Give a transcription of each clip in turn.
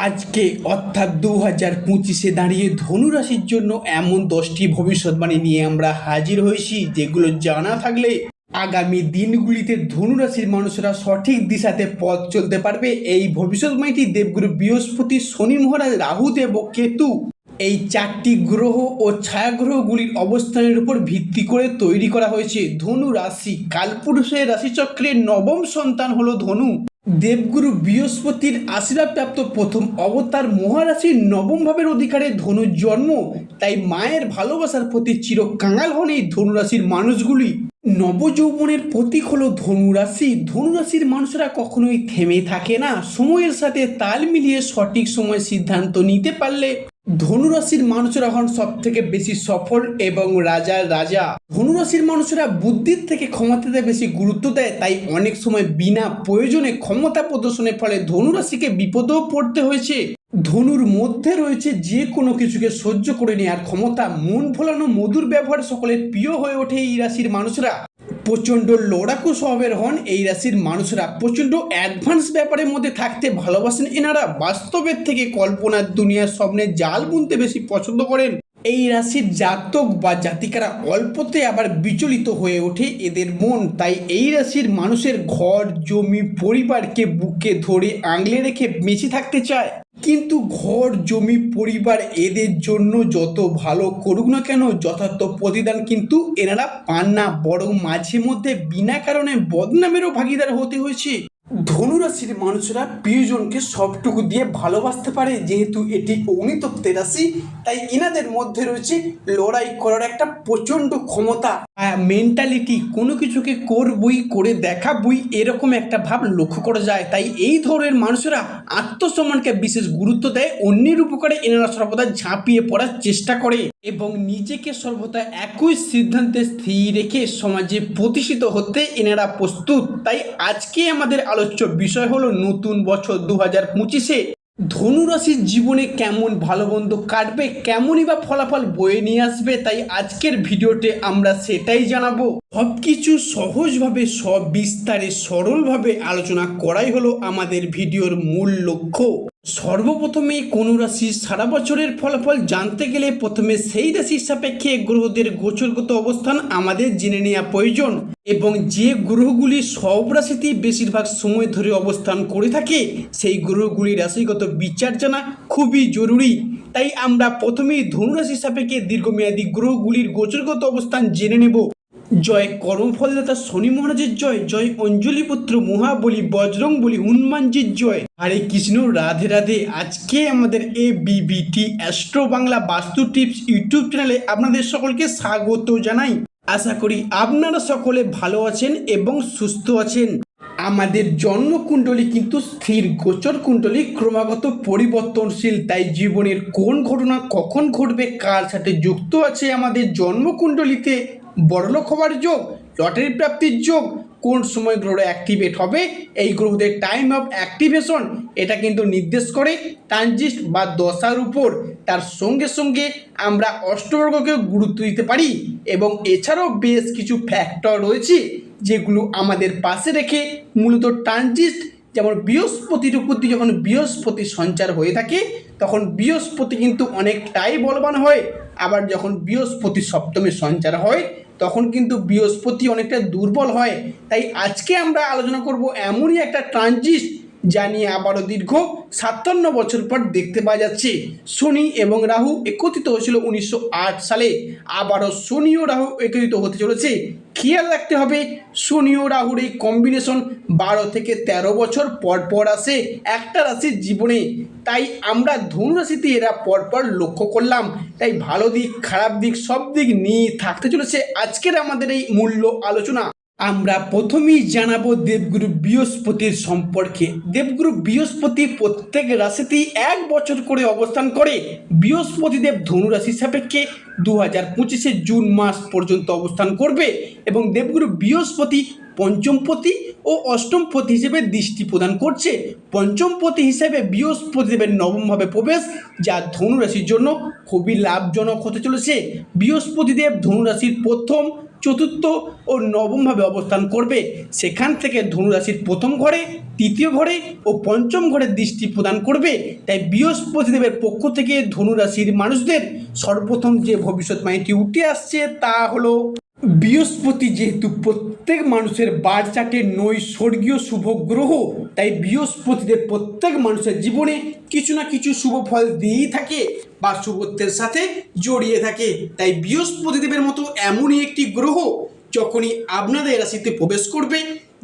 আজকে অর্থাৎ দু হাজার পঁচিশে দাঁড়িয়ে ধনুরাশির জন্য এমন দশটি ভবিষ্যৎবাণী নিয়ে আমরা হাজির হয়েছি, যেগুলো জানা থাকলে আগামী দিনগুলিতে ধনুরাশির মানুষরা সঠিক দিশাতে পথ চলতে পারবে। এই ভবিষ্যৎবাণীটি দেবগুরু বৃহস্পতি, শনি মহারাজ রাহুদেব ও কেতু এই চারটি গ্রহ ও ছায়াগ্রহগুলির অবস্থানের উপর ভিত্তি করে তৈরি করা হয়েছে। ধনু রাশি কালপুরুষের রাশিচক্রের নবম সন্তান হলো ধনু। দেবগুরু বৃহস্পতির আশীর্বাদপ্রাপ্ত প্রথম অবতার মহারাশির নবম ভাবের অধিকারে ধনুর জন্ম। তাই মায়ের ভালোবাসার প্রতি চির কাঙাল হন এই ধনুরাশির মানুষগুলি। নবযৌবনের প্রতীক হলো ধনুরাশি। ধনুরাশির মানুষরা কখনোই থেমে থাকে না। সময়ের সাথে তাল মিলিয়ে সঠিক সময় সিদ্ধান্ত নিতে পারলে ধনুরাশির মানুষরা হন সব থেকে বেশি সফল এবং রাজার রাজা। ধনুরাশির মানুষরা বুদ্ধির থেকে ক্ষমতাতে বেশি গুরুত্ব দেয়, তাই অনেক সময় বিনা প্রয়োজনে ক্ষমতা প্রদর্শনের ফলে ধনুরাশিকে বিপদেও পড়তে হয়েছে। ধনুর মধ্যে রয়েছে যে কোনো কিছুকে সহ্য করে নেওয়ার ক্ষমতা, মন ভোলানো মধুর ব্যবহার সকলের প্রিয় হয়ে ওঠে এই রাশির মানুষরা। প্রচণ্ড লড়াকু স্বভাবের হন এই রাশির মানুষরা। প্রচণ্ড অ্যাডভান্স ব্যাপারের মধ্যে থাকতে ভালোবাসেন। এনারা বাস্তবের থেকে কল্পনার দুনিয়ার স্বপ্নে জাল বুনতে বেশি পছন্দ করেন। এই রাশির জাতক বা জাতিকারা অল্পতে আবার বিচলিত হয়ে ওঠে এদের মন। তাই এই রাশির মানুষের ঘর, জমি, পরিবারকে বুকে ধরে আঙলে রেখে বেঁচে থাকতে চায়। কিন্তু ঘর, জমি, পরিবার এদের জন্য যত ভালো করুক না কেন যথার্থ প্রতিদান কিন্তু এনারা পান না। বরং মাঝে মধ্যে বিনা কারণে বদনামেরও ভাগিদার হতে হয়েছে। ধনুরাশির মানুষরা প্রিয়জনকে সবটুকু দিয়ে ভালোবাসতে পারে, যেহেতু এটি অগ্নিতত্ত্বের রাশি, তাই এনাদের মধ্যে রয়েছে লড়াই করার একটা প্রচণ্ড ক্ষমতা। মেন্টালিটি কোনো কিছুকে করবই, করে দেখাবই, এরকম একটা ভাব লক্ষ্য করা যায়। তাই এই ধরনের মানুষরা আত্মসম্মানকে বিশেষ গুরুত্ব দেয়, অন্যের উপকারে এনারা সর্বদা ঝাঁপিয়ে পড়ার চেষ্টা করে এবং নিজেকে সর্বদা একই সিদ্ধান্তে স্থির রেখে সমাজে প্রতিষ্ঠিত হতে এনারা প্রস্তুত। তাই আজকে আমাদের আলোচ্য বিষয় হলো নতুন বছর দু হাজার পঁচিশে। ধনুরাশির জীবনে কেমন ভালো বন্ধ কাটবে, কেমনই বা ফলাফল বয়ে নিয়ে আসবে, তাই আজকের ভিডিওতে আমরা সেটাই জানাব। সব কিছু সহজভাবে সব বিস্তারে সরলভাবে আলোচনা করাই হলো আমাদের ভিডিওর মূল লক্ষ্য। সর্বপ্রথমে কোনো রাশির সারা বছরের ফলাফল জানতে গেলে প্রথমে সেই রাশির সাপেক্ষে গ্রহদের গোচরগত অবস্থান আমাদের জেনে নেওয়া প্রয়োজন। এবং যে গ্রহগুলি সব রাশিতেই বেশিরভাগ সময় ধরে অবস্থান করে থাকে, সেই গ্রহগুলির রাশিগত বিচার জানা খুবই জরুরি। তাই আমরা প্রথমেই ধনুরাশির সাপেক্ষে দীর্ঘমেয়াদী গ্রহগুলির গোচরগত অবস্থান জেনে নেব। জয় কর্মফলদাতা শনি মহারাজের জয় জয় অঞ্জলি পুত্র মহাবলী বজরং বলি হনুমানজির জয়। হরে কৃষ্ণ, রাধে রাধে। আজকে আমাদের এ বিবিটি অ্যাস্ট্রো বাংলা বাস্তু টিপস ইউটিউব চ্যানেলে আপনাদের সকলকে স্বাগত জানাই। আশা করি আপনারা সকলে ভালো আছেন এবং সুস্থ আছেন। আমাদের জন্মকুণ্ডলী কিন্তু স্থির গোচর কুণ্ডলী, ক্রমাগত পরিবর্তনশীল, তাই জীবনের কোন ঘটনা কখন ঘটবে, কার সাথে যুক্ত আছে আমাদের জন্মকুণ্ডলীতে বড়লোক হওয়ার যোগ, লটারি প্রাপ্তির যোগ, কোন সময় গ্রহটা অ্যাক্টিভেট হবে, এই গ্রহদের টাইম অফ অ্যাক্টিভেশন এটা কিন্তু নির্দেশ করে ট্রানজিস্ট বা দশার উপর। তার সঙ্গে সঙ্গে আমরা অষ্টবর্গকেও গুরুত্ব দিতে পারি এবং এছাড়াও বেশ কিছু ফ্যাক্টর রয়েছে যেগুলো আমাদের পাশে রেখে মূলত ট্রানজিস্ট যেমন বৃহস্পতির উপর দিয়ে যখন বৃহস্পতি সঞ্চার হয়ে থাকে, তখন বৃহস্পতি কিন্তু অনেকটাই বলবান হয়। আবার যখন বৃহস্পতি সপ্তমী সঞ্চার হয়, তখন কিন্তু বৃহস্পতি অনেকটা দুর্বল হয়। তাই আজকে আমরা আলোচনা করব এমনই একটা ট্রানজিস্ট যা নিয়ে আবারও দীর্ঘ সাতান্ন বছর পর দেখতে পাওয়া যাচ্ছে। শনি এবং রাহু একত্রিত হয়েছিল উনিশশো আট সালে। আবারও শনি ও রাহু একত্রিত হতে চলেছে। খেয়াল রাখতে হবে, শনি ও রাহুর এই কম্বিনেশন বারো থেকে ১৩ বছর পর পর আসে একটা রাশির জীবনে। তাই আমরা ধনু রাশিতে এরা পরপর লক্ষ্য করলাম। তাই ভালো দিক, খারাপ দিক সব দিক নিয়ে থাকতে চলেছে আজকের আমাদের এই মূল্য আলোচনা। আমরা প্রথমেই জানাব দেবগুরু বৃহস্পতির সম্পর্কে। দেবগুরু বৃহস্পতি প্রত্যেক রাশিতেই এক বছর করে অবস্থান করে। বৃহস্পতিদেব ধনুরাশি সাপেক্ষে দু হাজার পঁচিশে জুন মাস পর্যন্ত অবস্থান করবে এবং দেবগুরু বৃহস্পতি পঞ্চমপতি ও অষ্টমপতি হিসেবে দৃষ্টি প্রদান করছে। পঞ্চমপতি হিসেবে বৃহস্পতিদেবের নবমভাবে প্রবেশ, যা ধনুরাশির জন্য খুবই লাভজনক হতে চলেছে। বৃহস্পতিদেব ধনুরাশির প্রথম, চতুর্থ ও নবমভাবে অবস্থান করবে। সেখান থেকে ধনুরাশির প্রথম ঘরে, তৃতীয় ঘরে ও পঞ্চম ঘরে দৃষ্টি প্রদান করবে। তাই বৃহস্পতিদেবের পক্ষ থেকে ধনুরাশির মানুষদের সর্বপ্রথম যে ভবিষ্যৎবাণীটি উঠে আসছে তা হলো বৃহস্পতি যেহেতু প্রত্যেক মানুষের বার চাটে নৈসর্গীয় শুভ গ্রহ, তাই বৃহস্পতিদের প্রত্যেক মানুষের জীবনে কিছু না কিছু শুভ ফল দিয়েই থাকে বা শুভত্বের সাথে জড়িয়ে থাকে। তাই বৃহস্পতিদেবের মতো এমনই একটি গ্রহ যখনই আপনাদের রাশিতে প্রবেশ করবে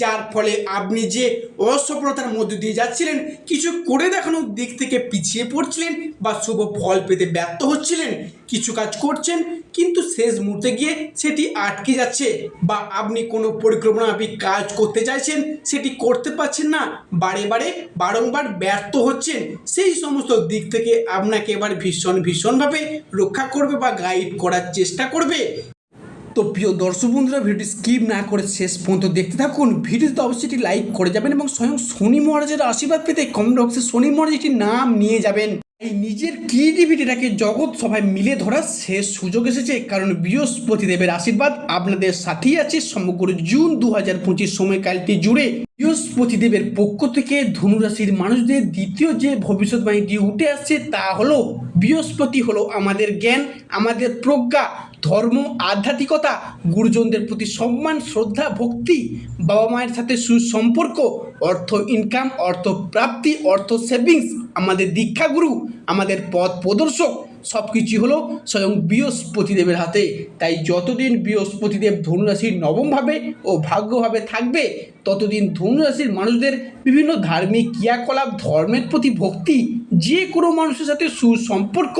যার ফলে আপনি যে অসফলতার মধ্যে দিয়ে যাচ্ছিলেন, কিছু করে দেখানোর দিক থেকে পিছিয়ে পড়ছিলেন বা শুভ ফল পেতে ব্যর্থ হচ্ছিলেন, কিছু কাজ করছেন, কিন্তু শেষ মুহূর্তে গিয়ে সেটি আটকে যাচ্ছে বা আপনি কোনো পরিকল্পনামাফিক কাজ করতে চাইছেন, সেটি করতে পারছেন না, বারে বারে বারংবার ব্যর্থ হচ্ছেন, সেই সমস্ত দিক থেকে আপনাকে এবার ভীষণ ভীষণভাবে রক্ষা করবে বা গাইড করার চেষ্টা করবে। তো প্রিয় দর্শক বন্ধুরা ভিডিও স্কিপ না করে শেষ পর্যন্ত দেখতে থাকুন। ভিডিওতে অবশ্যই একটি লাইক করে যাবেন এবং স্বয়ং শনি মহারাজের আশীর্বাদ পেতে কমেন্ট বক্সে শনি মহারাজ একটি নাম নিয়ে যাবেন। এই নিজের ক্রিয়েটিভিটিটাকে জগৎ সবাই মিলে ধরার শেষ সুযোগ এসেছে, কারণ বৃহস্পতি দেবের আশীর্বাদ আপনাদের সাথেই আছে সমগ্র জুন দু হাজার পঁচিশ সময়কালটি জুড়ে। বৃহস্পতি দেবের পক্ষ থেকে ধনুরাশির মানুষদের দ্বিতীয় যে ভবিষ্যৎবাণীটি উঠে আসছে তা হলো, বৃহস্পতি হলো আমাদের জ্ঞান, আমাদের প্রজ্ঞা, ধর্ম, আধ্যাত্মিকতা, গুরুজনদের প্রতি সম্মান, শ্রদ্ধা, ভক্তি, বাবা মায়ের সাথে সুসম্পর্ক অর্থ ইনকাম অর্থ প্রাপ্তি, অর্থ সেভিংস আমাদের দীক্ষাগুরু, আমাদের পথ প্রদর্শক সব কিছুই হলো স্বয়ং বৃহস্পতিদেবের হাতে। তাই যতদিন বৃহস্পতিদেব ধনুরাশির নবমভাবে ও ভাগ্যভাবে থাকবে, ততদিন ধনুরাশির মানুষদের বিভিন্ন ধার্মিক ক্রিয়াকলাপ, ধর্মের প্রতি ভক্তি যে কোনো মানুষের সাথে সুসম্পর্ক,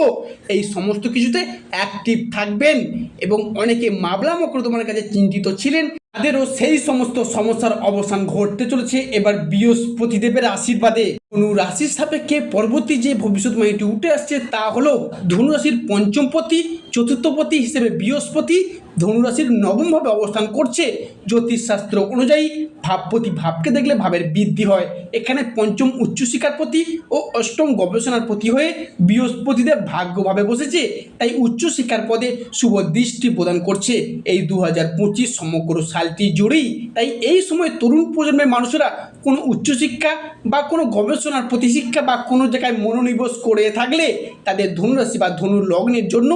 এই সমস্ত কিছুতে অ্যাক্টিভ থাকবেন এবং অনেকে মাবলা মকরদমার কাছে চিন্তিত ছিলেন। তাদেরও সেই সমস্ত সমস্যার অবসান ঘটতে চলেছে। এবার বৃহস্পতিদেবের আশীর্বাদে ধনু রাশির সাপেক্ষে পরবর্তী যে ভবিষ্যৎবাণীটি উঠে আসছে তা হলো ধনুরাশির পঞ্চমপতি চতুর্থপতি হিসেবে বৃহস্পতি ধনুরাশির নবমভাবে অবস্থান করছে। জ্যোতিষশাস্ত্র অনুযায়ী ভাবপতি ভাবকে দেখলে ভাবের বৃদ্ধি হয়। এখানে পঞ্চম উচ্চশিক্ষার প্রতি ও অষ্টম গবেষণার প্রতি হয়ে বৃহস্পতিদের ভাগ্যভাবে বসেছে। তাই উচ্চশিক্ষার পদে শুভ দৃষ্টি প্রদান করছে। এই দু হাজার পঁচিশ সমগ্র সালটি জুড়েই। তাই এই সময় তরুণ প্রজন্মের মানুষেরা কোনো উচ্চশিক্ষা বা কোনো গবেষণার প্রতি শিক্ষা বা কোনো জায়গায় মনোনিবেশ করে থাকলে তাদের ধনুরাশি বা ধনু লগ্নের জন্য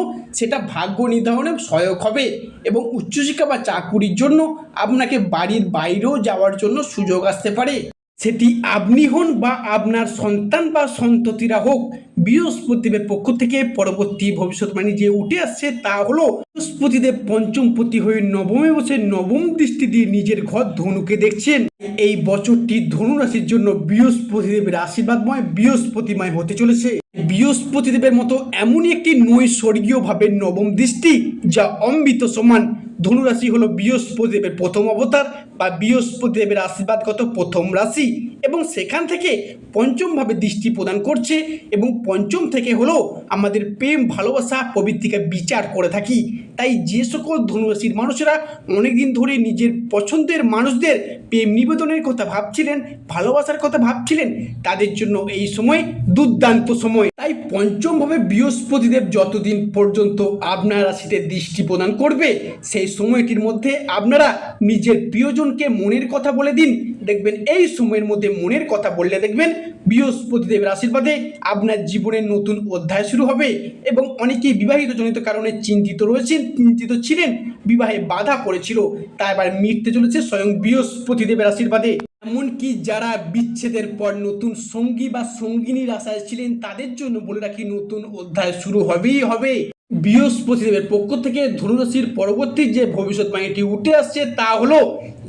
সেটা ভাগ্য নির্ধারণে সহায়ক হবে এবং উচ্চশিক্ষা বা চাকুরির জন্য আপনাকে বাড়ির বাইরেও যাওয়ার জন্য সুযোগ আসতে পারে। সেটি আপনি হন বা আপনার সন্তান বা সন্ততিরা হোক, বৃহস্পতিদেবের পক্ষ থেকে পরবর্তী ভবিষ্যৎবাণী যে উঠে আসছে তা হলো বৃহস্পতিদেব পঞ্চমপতি হয়ে নবমে বসে নবম দৃষ্টি দিয়ে নিজের ঘর ধনুকে দেখছেন। এই বছরটি ধনু রাশির জন্য বৃহস্পতিদেবের আশীর্বাদময়, বৃহস্পতিময় হতে চলেছে। বৃহস্পতিদেবের মতো এমনই একটি নৈসর্গীয় ভাবে নবম দৃষ্টি যা অমৃত সমান ধনুরাশি হলো বৃহস্পতিদেবের প্রথম অবতার বা বৃহস্পতিদেবের আশীর্বাদগত প্রথম রাশি। এবং সেখান থেকে পঞ্চমভাবে দৃষ্টি প্রদান করছে এবং পঞ্চম থেকে হলো আমাদের প্রেম, ভালোবাসা প্রভৃতিকে বিচার করে থাকি। তাই যে সকল ধনুরাশির মানুষেরা অনেকদিন ধরে নিজের পছন্দের মানুষদের প্রেম নিবেদনের কথা ভাবছিলেন, ভালোবাসার কথা ভাবছিলেন, তাদের জন্য এই সময় দুর্দান্ত সময়। তাই পঞ্চমভাবে বৃহস্পতিদেব যতদিন পর্যন্ত আপনার রাশিতে দৃষ্টি প্রদান করবে, সেই সময়টির মধ্যে আপনারা নিজের প্রিয়জনকে মনের কথা বলে দিন দেখবেন, এই সময়ের মধ্যে মনের কথা বললে দেখবেন, বৃহস্পতিদেবের আশীর্বাদে আপনার জীবনের নতুন অধ্যায় শুরু হবে এবং অনেকেই বিবাহিত জনিত কারণে চিন্তিত রয়েছেন, চিন্তিত ছিলেন, বিবাহে বাধা পড়েছিল, তা এবার মিটতে চলেছে স্বয়ং বৃহস্পতিদেবের আশীর্বাদে। এমনকি যারা বিচ্ছেদের পর নতুন সঙ্গী বা সঙ্গিনীর আশায় ছিলেন, তাদের জন্য বলে রাখি নতুন অধ্যায় শুরু হবেই হবে। বৃহস্পতিদেবের পক্ষ থেকে ধনুরাশির পরবর্তী যে ভবিষ্যৎবাণীটি উঠে আসছে তা হলো,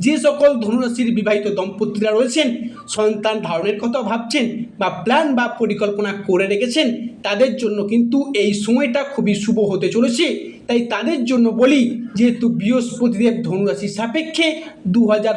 যে সকল ধনুরাশির বিবাহিত দম্পতিরা রয়েছেন, সন্তান ধারণের কথা ভাবছেন বা প্ল্যান বা পরিকল্পনা করে রেখেছেন, তাদের জন্য কিন্তু এই সময়টা খুবই শুভ হতে চলেছে। তাই তাদের জন্য বলি, যেহেতু বৃহস্পতিদেব ধনুরাশির সাপেক্ষে দু হাজার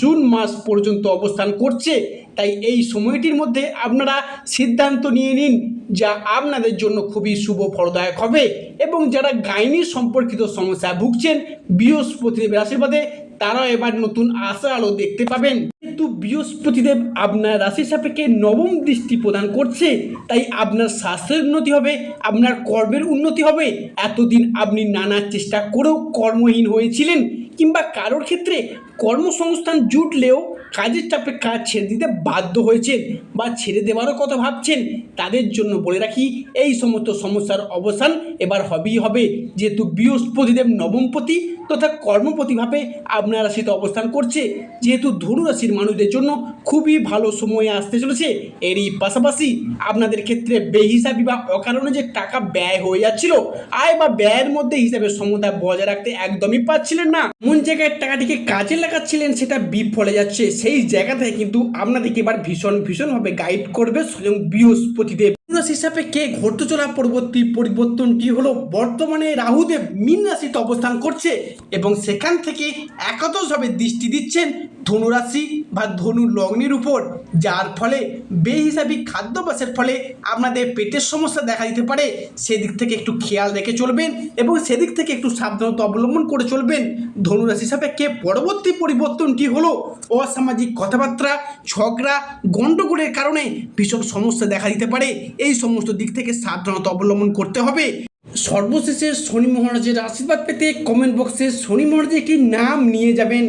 জুন মাস পর্যন্ত অবস্থান করছে, তাই এই সময়টির মধ্যে আপনারা সিদ্ধান্ত নিয়ে নিন যা আপনাদের জন্য খুবই শুভ ফলদায়ক হবে এবং যারা গাইনি সম্পর্কিত সমস্যায় ভুগছেন, বৃহস্পতিদেবের আশীর্বাদে তারা এবার নতুন আশা আলো দেখতে পাবেন। কিন্তু বৃহস্পতিদেব আপনার রাশি সাপেক্ষে নবম দৃষ্টি প্রদান করছে, তাই আপনার স্বাস্থ্যের উন্নতি হবে, আপনার কর্মের উন্নতি হবে। এতদিন আপনি নানা চেষ্টা করেও কর্মহীন হয়েছিলেন কিংবা কারোর ক্ষেত্রে কর্মসংস্থান জুটলেও কাজের চাপে কাজ ছেড়ে দিতে বাধ্য হয়েছেন বা ছেড়ে দেওয়ারও কথা ভাবছেন, তাদের জন্য বলে রাখি, এই সমস্ত সমস্যার অবসান এবার হবেই হবে। যেহেতু বৃহস্পতিদেব নবমপতি তথা কর্মপতিভাবে আপনার রাশিতে অবস্থান করছে, যেহেতু ধনু রাশির মানুষদের জন্য খুবই ভালো সময় আসতে চলেছে। এরই পাশাপাশি আপনাদের ক্ষেত্রে বেহিসাবি বা অকারণে যে টাকা ব্যয় হয়ে যাচ্ছিল, আয় বা ব্যয়ের মধ্যে হিসাবে সমতা বজায় রাখতে একদমই পাচ্ছিলেন না। কোন জায়গায় টাকাটিকে কাজে লাগাচ্ছিলেন, সেটা বিফলে যাচ্ছে। সেই জায়গা থেকে কিন্তু আপনাদেরকে এবার ভীষণ ভীষণভাবে গাইড করবে স্বয়ং বৃহস্পতিদেব। রাশি হিসাবে কে ঘটতে চলা পরবর্তী পরিবর্তনটি হলো? বর্তমানে রাহুদেব মীন রাশিতে অবস্থান করছে এবং সেখান থেকে একাদশভাবে দৃষ্টি দিচ্ছেন ধনুরাশি বা ধনু লগ্নের উপর, যার ফলে বে বেহিসাবি খাদ্যাভ্যাসের ফলে আপনাদের পেটের সমস্যা দেখা দিতে পারে। সেদিক থেকে একটু খেয়াল রেখে চলবেন এবং সেদিক থেকে একটু সাবধানতা অবলম্বন করে চলবেন। ধনুরাশি সাপেক্ষে পরবর্তী পরিবর্তনটি হলো? অসামাজিক কথাবার্তা, ঝগড়া, গণ্ডগোলের কারণে ভীষণ সমস্যা দেখা দিতে পারে। এই সমস্ত দিক থেকে সাবধানতা অবলম্বন করতে হবে। সর্বশেষে শনি মহারাজের আশীর্বাদ পেতে কমেন্ট বক্সে শনি মহারাজের একটি নাম নিয়ে যাবেন?